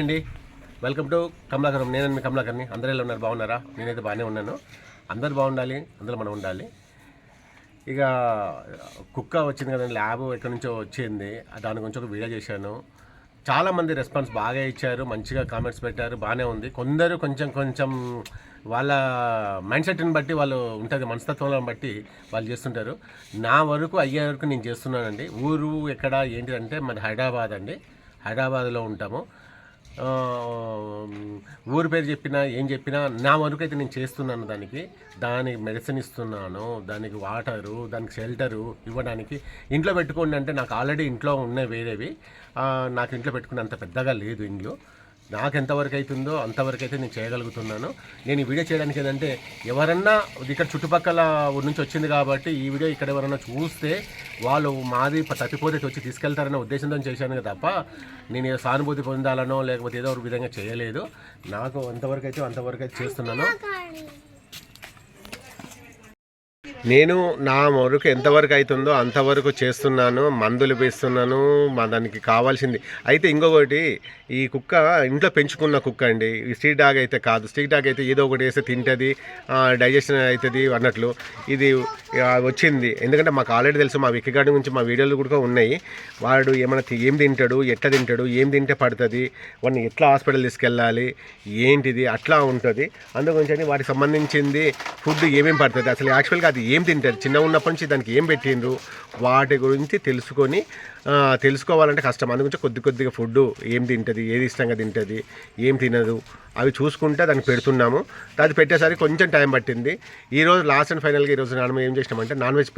అండి. Welcome to Kamalakaram. నేను మీ కమలాకర్ని. అందరూ ఎలా ఉన్నారు? బాగున్నారా? నేనైతే బాగానే ఉన్నాను. అందరు బాగుండాలి. అందరూ మనం ఉండాలి. ఇక కుక్క వచ్చింది కదండి. ల్యాబ్ ఎక్కడి నుంచో వచ్చింది. దాని గురించి ఒక వీడియో చేశాను. చాలామంది రెస్పాన్స్ బాగా ఇచ్చారు. మంచిగా కామెంట్స్ పెట్టారు. బాగానే ఉంది. కొందరు కొంచెం కొంచెం వాళ్ళ మైండ్ సెట్ని బట్టి వాళ్ళు ఉంటుంది. మనస్తత్వాలను బట్టి వాళ్ళు చేస్తుంటారు. నా వరకు అయ్యే వరకు నేను చేస్తున్నానండి. ఊరు ఎక్కడ ఏంటి అంటే మరి హైదరాబాద్ అండి. హైదరాబాద్లో ఉంటాము. ఊరి పేరు చెప్పినా ఏం చెప్పినా నా వరకు అయితే నేను చేస్తున్నాను దానికి. దానికి మెడిసిన్ ఇస్తున్నాను దానికి వాటరు దానికి షెల్టరు ఇవ్వడానికి. ఇంట్లో పెట్టుకోండి అంటే నాకు ఆల్రెడీ ఇంట్లో ఉన్నాయి వేరేవి. నాకు ఇంట్లో పెట్టుకునే అంత పెద్దగా లేదు ఇంట్లో. నాకు ఎంతవరకు అవుతుందో అంతవరకు అయితే నేను చేయగలుగుతున్నాను. నేను ఈ వీడియో చేయడానికి ఏంటంటే ఎవరన్నా ఇక్కడ చుట్టుపక్కల ఊరి నుంచి వచ్చింది కాబట్టి ఈ వీడియో ఇక్కడ ఎవరన్నా చూస్తే వాళ్ళు మాది తప్పిపోతే వచ్చి తీసుకెళ్తారనే ఉద్దేశంతో చేశాను తప్ప నేను ఏదో సానుభూతి పొందాలనో లేకపోతే ఏదో ఒక విధంగా చేయలేదు. నాకు ఎంతవరకు అయితే అంతవరకు అయితే చేస్తున్నాను నేను నా వరకు ఎంతవరకు అవుతుందో అంతవరకు చేస్తున్నాను మందులు వేస్తున్నాను మా దానికి కావాల్సింది. అయితే ఇంకొకటి ఈ కుక్క ఇంట్లో పెంచుకున్న కుక్క అండి. ఈ స్ట్రీట్ డాగ్ అయితే కాదు. స్ట్రీట్ డాగ్ అయితే ఏదో ఒకటి వేస్తే తింటుంది డైజెషన్ అవుతుంది అన్నట్లు. ఇది వచ్చింది. ఎందుకంటే మాకు ఆల్రెడీ తెలుసు మా విక్కగాడి గురించి మా వీడియోలు కూడా ఉన్నాయి. వాడు ఏమైనా ఏం తింటాడు ఎట్లా తింటాడు ఏం తింటే పడుతుంది వాడిని ఎట్లా హాస్పిటల్ తీసుకెళ్ళాలి ఏంటిది అట్లా ఉంటుంది. అందుగురించి వాటికి సంబంధించింది ఫుడ్ ఏమేమి పడుతుంది. అసలు యాక్చువల్గా అది ఏం తింటారు? చిన్న ఉన్నప్పటి నుంచి దానికి ఏం పెట్టిండ్రు? వాటి గురించి తెలుసుకొని తెలుసుకోవాలంటే కష్టం. అందుకు కొద్ది కొద్దిగా ఫుడ్ ఏం తింటుంది ఏది ఇష్టంగా తింటుంది ఏం తినదు అవి చూసుకుంటే దానికి పెడుతున్నాము. అది పెట్టేసరికి కొంచెం టైం పట్టింది. ఈరోజు లాస్ట్ అండ్ ఫైనల్గా ఈరోజు నాన్న ఏం చేసినామంటే నాన్ వెజ్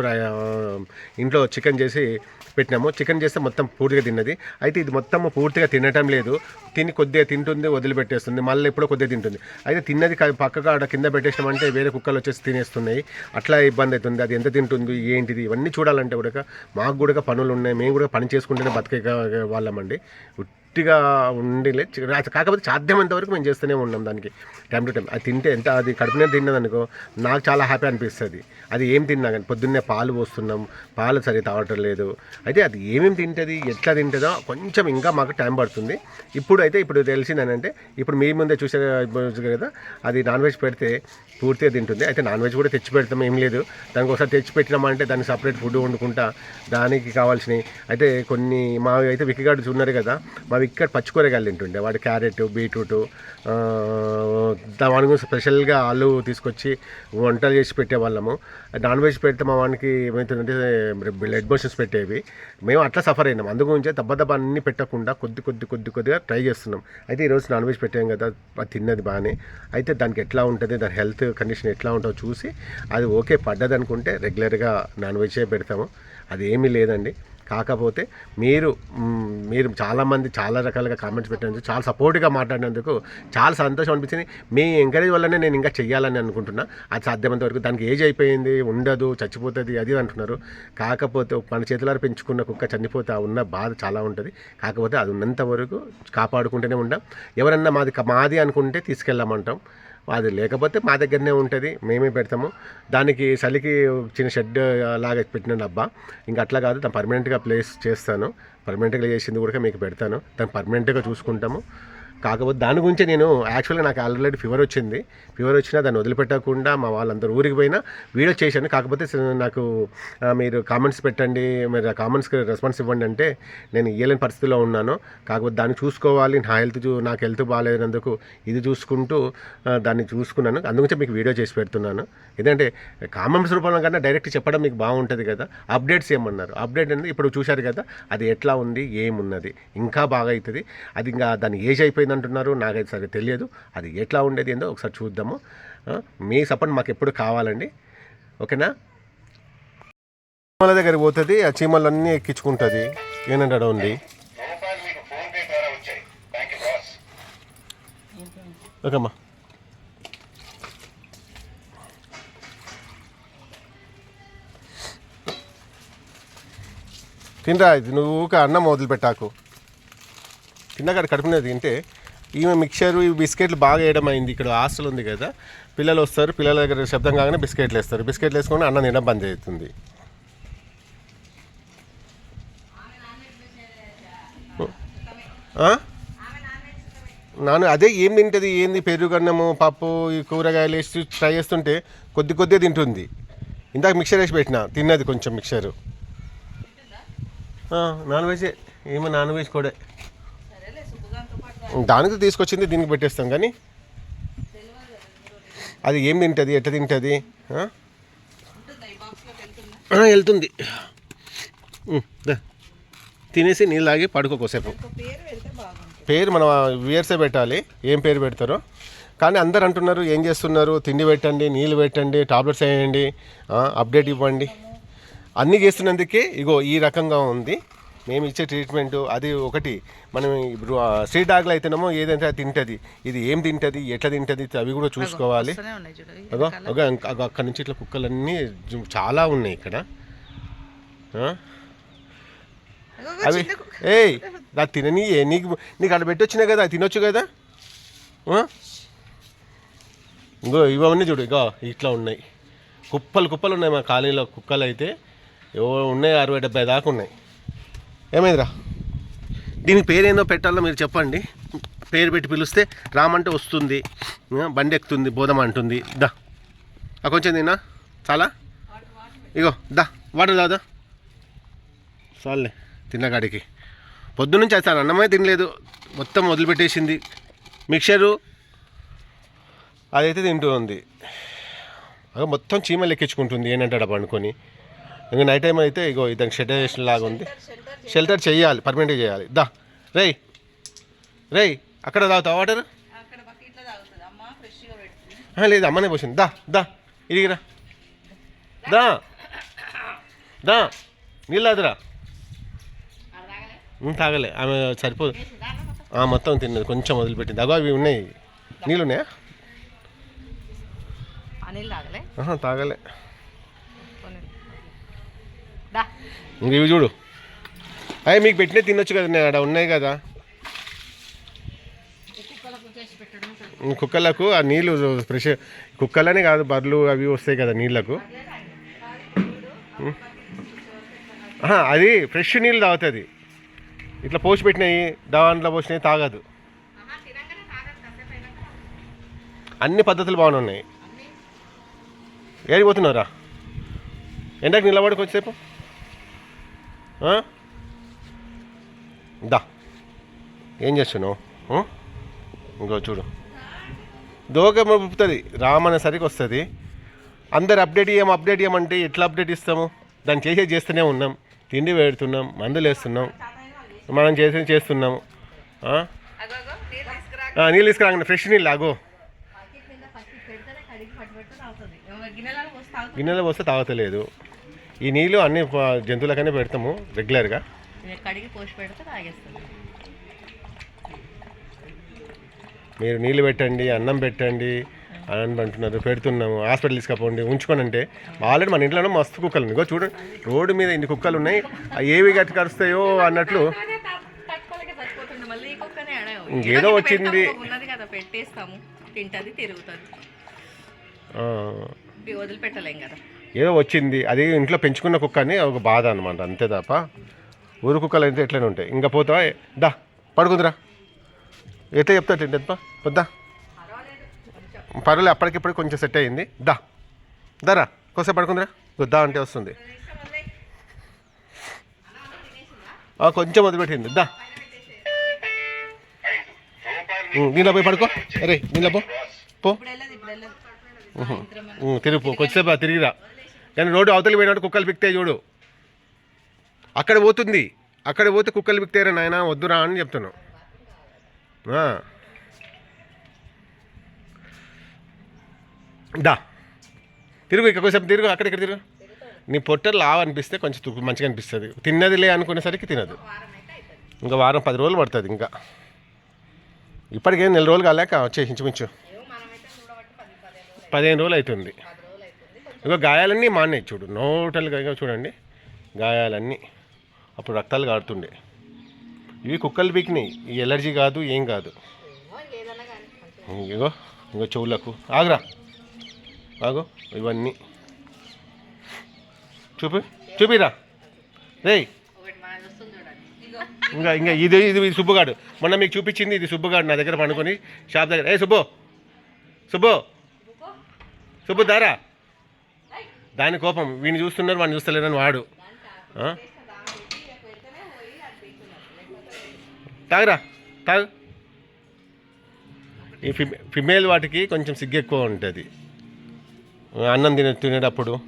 ఇంట్లో చికెన్ చేసి పెట్టినాము. చికెన్ చేస్తే మొత్తం పూర్తిగా తిన్నది. అయితే ఇది మొత్తం పూర్తిగా తినటం లేదు. తిని కొద్దిగా తింటుంది వదిలిపెట్టేస్తుంది. మళ్ళీ ఎప్పుడో కొద్దిగా తింటుంది. అయితే తిన్నది పక్కగా ఆడ కింద పెట్టేసినామంటే వేరే కుక్కలు వచ్చేసి తినేస్తున్నాయి. అట్లా ఇబ్బంది అవుతుంది. అది ఎంత తింటుంది ఏంటిది? ఇవన్నీ చూడాలంటే కూడా మాకు కూడా పనులు ఉన్నాయి. మేము కూడా పని చేసుకుంటేనే బతికే వాళ్ళమండి. గట్టిగా ఉండిలే. కాకపోతే సాధ్యమైనంత వరకు మేము చేస్తూనే ఉన్నాం దానికి. Time to time. అది తింటే ఎంత అది కడుపునే తిన్నదనుకో నాకు చాలా హ్యాపీ అనిపిస్తుంది. అది ఏం తిన్నా కానీ పొద్దున్నే పాలు పోస్తున్నాం పాలు సరి తాగటం లేదు. అయితే అది ఏమేమి తింటుంది ఎట్లా తింటుందో కొంచెం ఇంకా మాకు టైం పడుతుంది. ఇప్పుడు అయితే ఇప్పుడు తెలిసిందనంటే ఇప్పుడు మీ ముందే చూసే కదా అది నాన్ వెజ్ పెడితే పూర్తిగా తింటుంది. అయితే నాన్ వెజ్ కూడా తెచ్చి పెడతాం ఏం లేదు. దానికి ఒకసారి తెచ్చి పెట్టినామంటే దానికి సపరేట్ ఫుడ్ వండుకుంటా దానికి కావాల్సినవి. అయితే కొన్ని మా అయితే విక్కిగాడు ఉన్నారు కదా మా విక్కిగాడు పచ్చికూరగాయలు తింటుండే. వాడు క్యారెట్ బీట్రూట్ దాని గురించి స్పెషల్గా ఆలు తీసుకొచ్చి వంటలు చేసి పెట్టేవాళ్ళము. నాన్ వెజ్ పెడితే మా వానికి ఏమవుతుందంటే బ్లడ్ మోషన్స్ పెట్టేవి. మేము అట్లా సఫర్ అయినాం. అందు గురించే దెబ్బ దెబ్బ అన్ని పెట్టకుండా కొద్ది కొద్ది కొద్ది కొద్దిగా ట్రై చేస్తున్నాం. అయితే ఈరోజు నాన్ వెజ్ పెట్టాం కదా అది తిన్నది బాగానే. అయితే దానికి ఎట్లా ఉంటుంది దాని హెల్త్ కండిషన్ ఎట్లా ఉంటుందో చూసి అది ఓకే పడ్డది అనుకుంటే రెగ్యులర్గా నాన్ వెజే పెడతాము. అది ఏమీ లేదండి. కాకపోతే మీరు మీరు చాలామంది చాలా రకాలుగా కామెంట్స్ పెట్టినందుకు చాలా సపోర్ట్గా మాట్లాడినందుకు చాలా సంతోషం అనిపించింది. మీ ఎంకరేజ్ వల్లనే నేను ఇంకా చెయ్యాలని అనుకుంటున్నా. అది సాధ్యమంత వరకు దానికి ఏజ్ అయిపోయింది ఉండదు చచ్చిపోతుంది అది అంటున్నారు. కాకపోతే మన చేతులారు పెంచుకున్న కుక్క చనిపోతే ఉన్న బాధ చాలా ఉంటుంది. కాకపోతే అది ఉన్నంత వరకు కాపాడుకుంటూనే ఉంటాం ఎవరన్నా మాది మాది అనుకుంటే తీసుకెళ్ళమంటాం. అది లేకపోతే మా దగ్గరనే ఉంటుంది మేమే పెడతాము. దానికి చలికి చిన్న షెడ్ లాగా పెట్టిన డబ్బా. ఇంకా అట్లా కాదు దాన్ని పర్మనెంట్గా ప్లేస్ చేస్తాను. పర్మనెంట్గా చేసింది కూడా మీకు పెడతాను. దాన్ని పర్మనెంట్గా చూసుకుంటాము. కాకపోతే దాని గురించి నేను యాక్చువల్గా నాకు ఆల్రెడీ ఫీవర్ వచ్చింది. ఫీవర్ వచ్చినా దాన్ని వదిలిపెట్టకుండా మా వాళ్ళందరూ ఊరికి పోయినా వీడియో చేశాను. కాకపోతే నాకు మీరు కామెంట్స్ పెట్టండి మీరు ఆ కామెంట్స్కి రెస్పాన్స్ ఇవ్వండి అంటే నేను ఇయ్యలేని పరిస్థితిలో ఉన్నాను. కాకపోతే దాన్ని చూసుకోవాలి. నా హెల్త్ చూ నాకు హెల్త్ బాగాలేనందుకు ఇది చూసుకుంటూ దాన్ని చూసుకున్నాను. అందుగురించి మీకు వీడియో చేసి పెడుతున్నాను. ఎందుకంటే కామెంట్స్ రూపంలో కన్నా డైరెక్ట్ చెప్పడం మీకు బాగుంటుంది కదా. అప్డేట్స్ ఏమన్నారు? అప్డేట్ అనేది ఇప్పుడు చూశారు కదా. అది ఎట్లా ఉంది? ఏమున్నది? ఇంకా బాగా అవుతుంది అది ఇంకా దాని ఏజ్ అయిపోయింది? అంటున్నారు నాకైతే సరిగ్గా తెలియదు. అది ఎట్లా ఉండేది ఏందో ఒకసారి చూద్దాము. మీ సపోర్ట్ మాకు ఎప్పుడు కావాలండి. ఓకేనా? చీమల దగ్గర పోతుంది ఆ చీమలన్నీ ఎక్కించుకుంటుంది. ఏనంటాడు ఉంది ఓకేమ్మా. తినరా ఇది? నువ్వు ఊరికే అన్నం వదిలిపెట్టాకు తిన్నగాడు కడుపునేది తింటే ఈమె మిక్చర్ ఈ బిస్కెట్లు బాగా వేయడం అయింది. ఇక్కడ హాస్టల్ ఉంది కదా. పిల్లలు వస్తారు పిల్లల దగ్గర శబ్దం కాగానే బిస్కెట్లు వేస్తారు. బిస్కెట్లు వేసుకొని అన్నం తినడం బంద్ అవుతుంది. నాన్న నాను అదే ఏం తింటుంది? ఏంది పెరుగన్నము పప్పు ఈ కూరగాయలు వేసి ట్రై చేస్తుంటే కొద్ది కొద్దిగా తింటుంది. ఇందాక మిక్చర్ వేసి పెట్టిన తిన్నది కొంచెం మిక్చరు. నాన్ వెజ్ ఏమో నాన్ వెజ్ కూడా. దానికి తీసుకొచ్చింది దీనికి పెట్టేస్తాం కానీ. అది ఏం తింటుంది ఎట్ట తింటుంది? వెళ్తుంది. తినేసి నీళ్ళు తాగి పడుకోకోసేపు ఒక పేరు మనం వియర్సే పెట్టాలి ఏం పేరు పెడతారో. కానీ అందరు అంటున్నారు ఏం చేస్తున్నారు? తిండి పెట్టండి నీళ్ళు పెట్టండి టాబ్లెట్స్ వేయండి అప్డేట్ ఇవ్వండి. అన్నీ చేస్తున్నందుకే ఇగో ఈ రకంగా ఉంది. మేము ఇచ్చే ట్రీట్మెంట్ అది ఒకటి. మనం ఇప్పుడు స్ట్రీట్ డాగ్లో అయితేనేమో ఏదంటే అది తింటుంది. ఇది ఏం తింటుంది? ఎట్లా తింటుంది? అవి కూడా చూసుకోవాలి. అక్కడి నుంచి ఇట్లా కుక్కలన్నీ చాలా ఉన్నాయి ఇక్కడ. అవి. ఏయ్ నా తినని నీకు నీకు అక్కడ పెట్టి వచ్చినాయి కదా తినొచ్చు కదా? ఇంకో ఇవన్నీ చూడు ఇగో ఇట్లా ఉన్నాయి. కుప్పలు కుప్పలు ఉన్నాయి మా కాలనీలో కుక్కలు అయితే ఏవో ఉన్నాయి అరవై డెబ్బై దాకా ఉన్నాయి. ఏమైందిరా? దీనికి పేరేందో పెట్టాలో మీరు చెప్పండి. పేరు పెట్టి పిలిస్తే రామంటే వస్తుంది. బండి ఎక్కుతుంది బోధం అంటుంది. దా. ఆ కొంచెం తిన్నా. చాలా? ఇగో దా. వాటర్ దాదా చాలులే తిన్నగాడికి పొద్దున్నుంచి చేస్తాను అన్నమే తినలేదు. మొత్తం వదిలిపెట్టేసింది. మిక్చరు అదైతే తింటూ ఉంది. మొత్తం చీమలు ఎక్కించుకుంటుంది. ఏంటంటాడు పండుకొని. ఇంకా నైట్ టైం అయితే ఇగో ఇతనికి షెటర్ లాగా ఉంది. షెల్టర్ షెల్టర్ చేయాలి పర్మనెంట్గా చేయాలి దా రేయ్ రేయ్ అక్కడ తాగుతావు వాటర్ లేదు అమ్మనే పోసింది. దా దా ఇడిగిరా దా దా నీళ్ళు అదిరా ఉమ్, తాగలే ఆమె సరిపోదు ఆ, మొత్తం తిన్నది కొంచెం వదిలిపెట్టింది. అగో అవి ఉన్నాయి. నీళ్ళు ఉన్నాయా? తాగలే ఆహా, తాగలే కొన్ని. దా ఇంక ఇవి చూడు. అయ్యి మీకు పెట్టినే తినొచ్చు కదా నేను ఆడ ఉన్నాయి కదా. కుక్కలకు ఆ నీళ్ళు ఫ్రెష్ కుక్కలనే కాదు బర్రెలు అవి వస్తాయి కదా నీళ్ళకు. అది ఫ్రెష్ నీళ్ళు తాగుతుంది. ఇట్లా పోసి పెట్టినాయి దాంట్లో పోసినాయి తాగదు. అన్ని పద్ధతులు బాగానే ఉన్నాయి. ఏడిపోతున్నారా ఎండకు నిలబడి కొంచెంసేపు దా. ఏం చేస్తున్నావు? ఇంకో చూడు. దోక మోపుతుంది రామనేసరికి వస్తుంది. అందరు అప్డేట్ ఇయ్యం అప్డేట్ ఇవ్వమంటే ఎట్లా అప్డేట్ ఇస్తాము? దాన్ని చేసే చేస్తూనే ఉన్నాం. తిండి పెడుతున్నాం మందులు వేస్తున్నాం. మనం చేసి చేస్తున్నాము. నీళ్ళు తీసుకురాగండి ఫ్రెష్ నీళ్ళు ఆగో. తాగుతుంది గిన్నెలో పోస్తే తాగతలేదు. ఈ నీళ్ళు అన్ని జంతువులకనే పెడతాము రెగ్యులర్గా. ఇవి కడిగి పోసి పెడితే తాగేస్తుంది. మీరు నీళ్ళు పెట్టండి అన్నం పెట్టండి అని అంటున్నారు పెడుతున్నాము హాస్పిటల్ తీసుకపోండి ఉంచుకొని అంటే ఆల్రెడీ మన ఇంట్లోనే మస్తు కుక్కలు ఉన్నాయి. ఇగో చూడండి రోడ్డు మీద ఇన్ని కుక్కలు ఉన్నాయి. ఏవి గట్టి కరుస్తాయో అన్నట్లు. ఇంకేదో వచ్చింది. పెట్టేస్తాము. తింటది తిరుగుతుంది. వదిలిపెట్టలేం కదా. ఏదో వచ్చింది. అది ఇంట్లో పెంచుకున్న కుక్క అని ఒక బాధ అనమాట అంతే తప్ప. ఊరు కుక్కలు అయితే ఎట్లనే ఉంటాయి. ఇంకా పోతావా? దా పడుకుందిరా. ఎట్లా చెప్తా ఎంత పొద్దా పర్వాలేదు అప్పటికిప్పుడు కొంచెం సెట్ అయ్యింది. దా. దరా కొంచెం పడుకుందిరా. దా అంటే వస్తుంది. కొంచెం వదిలిపెట్టింది. దా. దీనిలో పోయి పడుకో. అరే దీనిలో పో. పో. ఇప్పుడు వెళ్ళదు ఇప్పుడు వెళ్ళదు ఉం, తిరుగు పో. కొద్దిసేపు ఆ తిరిగిరా. కానీ రోడ్డు అవతలి పోయినట్టు కుక్కలు పిక్తాయి చూడు. అక్కడ పోతుంది. అక్కడ పోతే కుక్కలు పిక్తారా నాయన వద్దురా అని చెప్తున్నాను దా. తిరుగు ఇక్కడ కొంచెం తిరుగు అక్కడ ఇక్కడ తిరుగు. నీ పొట్ట లావ్ అనిపిస్తే కొంచెం మంచిగా అనిపిస్తుంది. తిన్నదిలే అనుకునేసరికి తినదు. ఇంకా వారం పది రోజులు పడుతుంది ఇంకా. ఇప్పటికే నెల రోజులు కాలేక వచ్చేసి ఇంచుమించు. పదిహేను రోజులు అవుతుంది. ఇక గాయాలన్నీ మాన్నాయి చూడు నోటల్గా ఇగో చూడండి. గాయాలన్నీ. అప్పుడు రక్తాలు కాడుతుండే ఇవి కుక్కలు పీకినాయి. ఈ ఎలర్జీ కాదు ఏం కాదు. ఇగో ఇంకో చెవులకు. ఆగ్రా. ఆగు ఇవన్నీ. చూపి చూపిరా. రే ఇంకా ఇంకా ఇది ఇది ఇది సుబ్బుగాడు. మొన్న మీకు చూపించింది ఇది సుబ్బుగాడు నా దగ్గర పండుకొని షాప్ దగ్గర. ఏ సుబ్బు? సుబ్బు? సుబ్బు దారా? దాని కోపం. వీడిని చూస్తున్నారు వాడిని చూస్తలేరని వాడు. తాగరా తాగురా తాగు. ఈ ఫిమే ఫిమేల్ వాటికి కొంచెం సిగ్గు ఎక్కువ ఉంటుంది. అన్నం తినే తినేటప్పుడు.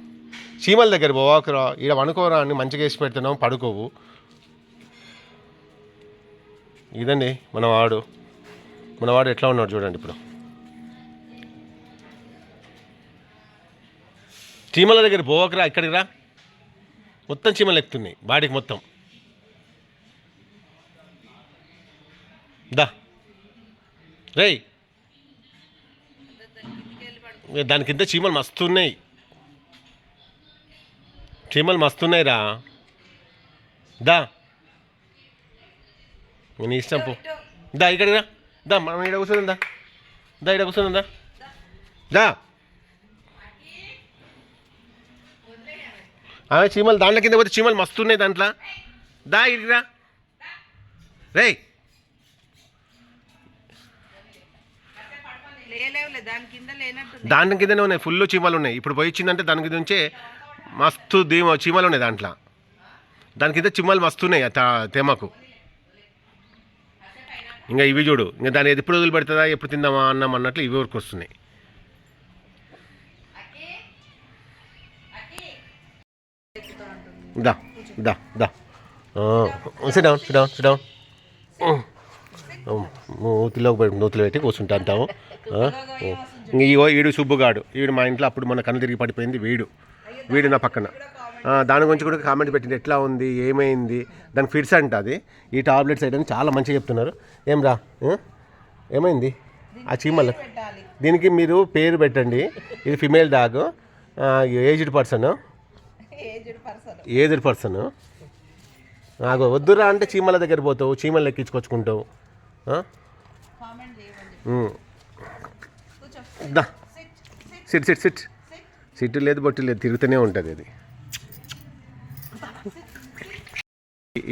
చీమల దగ్గర పోవాకరా ఈడ పడుకోరా అని మంచిగా వేసి పెడుతున్నాం పడుకోవు. ఇదండి మన వాడు. మన వాడు ఎట్లా ఉన్నాడు చూడండి ఇప్పుడు. చీమల దగ్గర పోవకరా ఇక్కడికి రా. మొత్తం చీమలు ఎక్కుతున్నాయి బాడీకి మొత్తం. దా. రేయ్. దాని కింద చీమలు మస్తున్నాయి. చీమలు మస్తున్నాయి రా దా. నీ ఇష్టం పో. దా ఇక్కడికి రా. దా మనం ఇక్కడ కూర్చుందా దా. దా ఇక్కడ కూర్చుందా దా. ఆమె చీమలు దాంట్లో కింద పోతే చీమలు మస్తున్నాయి దాంట్లో. దా ఇరిగిరా రే. రేయ్. దాని కింద కిందనే ఉన్నాయి ఫుల్ చీమలు ఉన్నాయి. ఇప్పుడు పోయి ఇచ్చిందంటే దాని కింద నుంచే మస్తు దీమ చీమలు ఉన్నాయి దాంట్లో. దాని కింద చీమలు మస్తున్నాయి ఆ తా- తేమకు. ఇంకా ఇవి చూడు ఇంకా దాన్ని ఎప్పుడు వదిలిపెడుతుందా ఎప్పుడు తిందామా అన్నాం అన్నట్లు ఇవి వరకు వస్తున్నాయి. దా దా దా. Sit down sit down sit down నూతిలోకి పోయి నూతిలో పెట్టి కూర్చుంటా అంటాము ఇంక ఇగో వీడు సుబ్బుగాడు. వీడు మా ఇంట్లో అప్పుడు మన కన్ను తిరిగి పడిపోయింది వీడు. వీడు నా పక్కన. దాని గురించి కూడా కామెంట్ పెట్టింది. ఎట్లా ఉంది? ఏమైంది? దానికి ఫిట్స్ అంట అది. ఈ టాబ్లెట్స్ అయితే చాలా మంచిగా చెప్తున్నారు. ఏం రా? ఏమైంది? ఆ చీమల దీనికి మీరు పేరు పెట్టండి. ఇది female dog. Aged person. Aged person. నాకు వద్దురా అంటే చీమల దగ్గర పోతావు చీమలు ఎక్కించుకొచ్చుకుంటావు. దా. సిట్ సిట్ సిట్ సిట్ లేదు బొట్టు లేదు తిరుగుతూనే ఉంటుంది అది.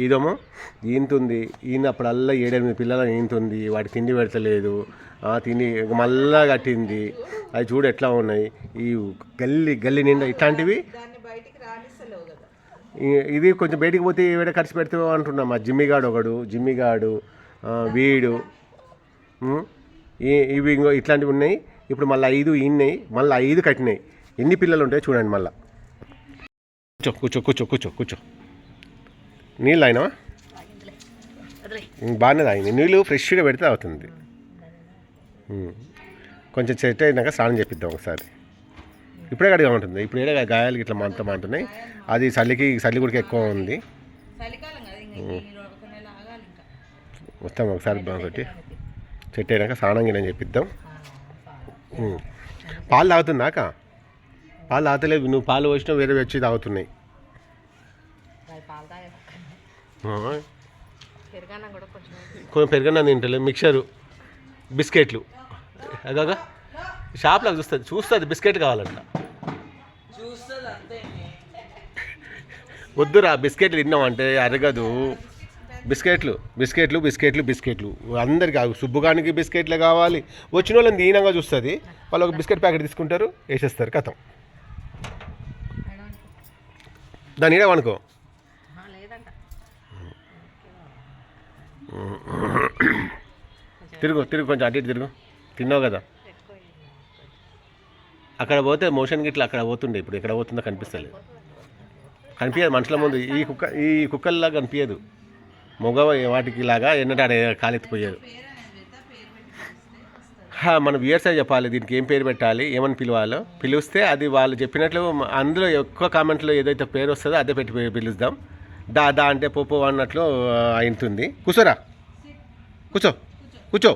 ఇదేమో ఈంతుంది. ఈయన అప్పుడల్లా ఏడెనిమిది పిల్లలు ఈంతుంది. వాడి తిండి పెడతలేదు. ఆ తిండి మళ్ళా కట్టింది. అవి చూడు ఎట్లా ఉన్నాయి. ఈ గల్లి గల్లి నిండా ఇట్లాంటివి దాన్ని బయటికి రానిస్తలేవు కదా ఈ- ఇది కొంచెం బయటికి పోతే ఏమైనా ఖర్చు పెడతావు అంటున్నాం. మా జిమ్మిగాడు ఒకడు జిమ్మిగాడు వీడు ఈ- ఇవి ఇంకో ఇట్లాంటివి ఉన్నాయి. ఇప్పుడు మళ్ళీ ఐదు ఇన్నాయి మళ్ళీ ఐదు కట్టినాయి. ఎన్ని పిల్లలు ఉంటాయి చూడండి మళ్ళీ. కూర్చో కూర్చో కూర్చో కూర్చో కూర్చో. నీళ్ళు అయినా బాగానే తాగింది. నీళ్ళు ఫ్రెష్గా పెడితే అవుతుంది కొంచెం సెట్ అయినాక స్నానం చేపిద్దాం ఒకసారి. ఇప్పుడే గడిగా ఉంటుంది. ఇప్పుడు ఏడే గాయాలు ఇట్లా మంత మంటున్నాయి. అది చలికి చలి కూడా ఎక్కువ ఉంది. వస్తాం ఒకసారి ఒకటి సెట్ అయినాక స్నానం గిన్నె చెప్పిద్దాం. పాలు. తాగుతుందాక పాలు తాగలేవు నువ్వు పాలు పోసినా వేరే వచ్చి తాగుతున్నాయి. కొంచెం పెరగన్నా తింటలే. మిక్చరు బిస్కెట్లు. అదాగా షాప్లో చూస్తుంది. చూస్తుంది బిస్కెట్ కావాలంట. వద్దురా బిస్కెట్లు తిన్నామంటే అరగదు. బిస్కెట్లు బిస్కెట్లు బిస్కెట్లు బిస్కెట్లు. అందరికి ఆ సుబ్బుగానికి బిస్కెట్లే కావాలి. వచ్చిన వాళ్ళని దీనంగా చూస్తుంది. వాళ్ళు ఒక బిస్కెట్ ప్యాకెట్ తీసుకుంటారు వేసేస్తారు. కథం. దాని ఇడే అనుకో తిరుగు తిరుగు కొంచెం అటు ఇటు తిరుగు. తిన్నావు కదా? అక్కడ పోతే మోషన్ గిట్లా అక్కడ పోతుండే. ఇప్పుడు ఎక్కడ పోతుందో కనిపిస్తలేదు. కనిపించదు మనుషుల ముందు. ఈ కుక్క ఈ కుక్కల్లా కనిపించదు మగ వాటికి లాగా ఎన్నటాడ కాలెత్తిపోయారు హా, మన వ్యూయర్సే చెప్పాలి? దీనికి ఏం పేరు పెట్టాలి? ఏమని పిలవాలో? పిలిస్తే అది వాళ్ళు చెప్పినట్లు అందులో ఎక్కువ కామెంట్లో ఏదైతే పేరు వస్తుందో అదే పెట్టి పిలుద్దాం. పిలుస్తాం దా దా అంటే పోపో అన్నట్లు అయింటుంది. కూర్చోరా. కూర్చో. కూర్చో.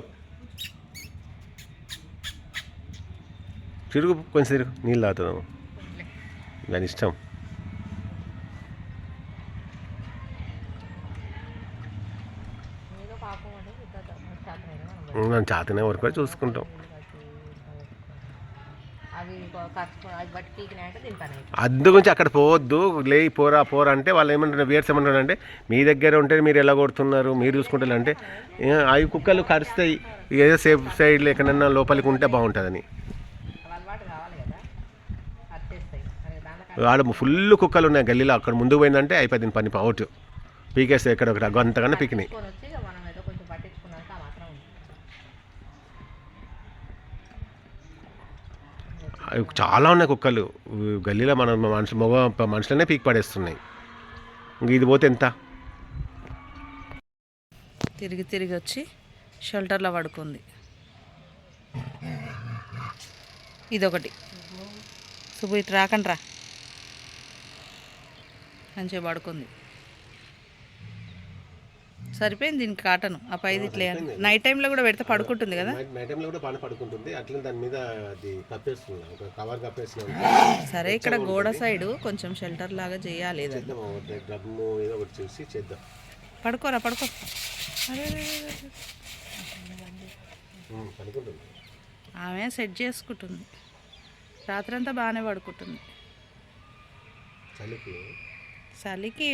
తిరుగు కొంచెం తిరుగు. నీళ్ళు తాగుతాము దాని ఇష్టం ఏదో పాపం అంటే శాతం మనం చాతనే వరకు చూసుకుంటాం. అందు గురించి అక్కడ పోవద్దు. లే పోరా పోరా అంటే వాళ్ళు ఏమంటున్నారు బియర్స్ ఏమంటున్నారు అంటే మీ దగ్గర ఉంటే మీరు ఎలా కొడుతున్నారు? మీరు చూసుకుంటారు అంటే అవి కుక్కలు కరుస్తాయి. ఏదో సేఫ్ సైడ్ ఎక్కడన్నా లోపలికి ఉంటే బాగుంటుందని. వాడు ఫుల్ కుక్కలు ఉన్నాయి. గల్లీలో అక్కడ ముందుకు పోయిందంటే అయిపోయింది పని అవుట్. పీకేస్తే ఎక్కడ ఒక అంతకన్నా పీకినాయి కట్టుకొని వచ్చి ఇక మనం ఏదో కొంచెం పట్టించుకున్నాక ఆ మాత్రం ఉంది అవి చాలా ఉన్నాయి కుక్కలు. గల్లీలో మన మనుషు మగ మనుషులనే పీక్ పడేస్తున్నాయి. ఇది పోతే ఎంత? తిరిగి తిరిగి వచ్చి షెల్టర్లో పడుకుంది. ఇదొకటి. శుభు ఇటు రాకండి రా మంచిగా పడుకుంది. సరిపోయింది దీనికి కాటను ఆ పైది ఇట్లే నైట్ టైంలో కూడా పెడితే పడుకుంటుంది కదా? నైట్ టైంలో కూడా బాగా పడుకుంటుంది. అట్లా దాని మీద అది కప్పేస్తున్నాం ఒక కవర్ కప్పేస్తున్నాం. సరే ఇక్కడ గోడ సైడు కొంచెం షెల్టర్ లాగా చేయాలి చేద్దాం డబ్బు ఏదో ఒకటి చూసి చేద్దాం. పడుకోరా పడుకో. ఆమె సెట్ చేసుకుంటుంది. రాత్రంతా బాగానే పడుకుంటుంది. చలికి చలికి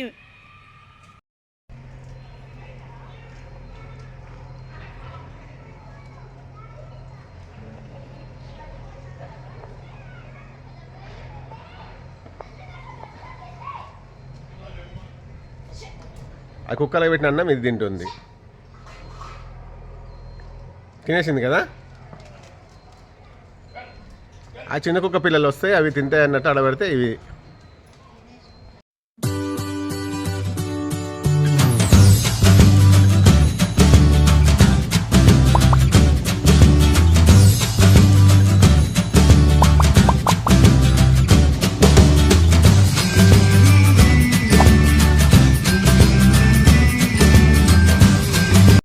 ఆ కుక్కలో పెట్టిన అన్నం ఇది తింటుంది. తినేసింది కదా? ఆ చిన్న కుక్క పిల్లలు వస్తాయి అవి తింటాయి అన్నట్టు అడబెడితే ఇవి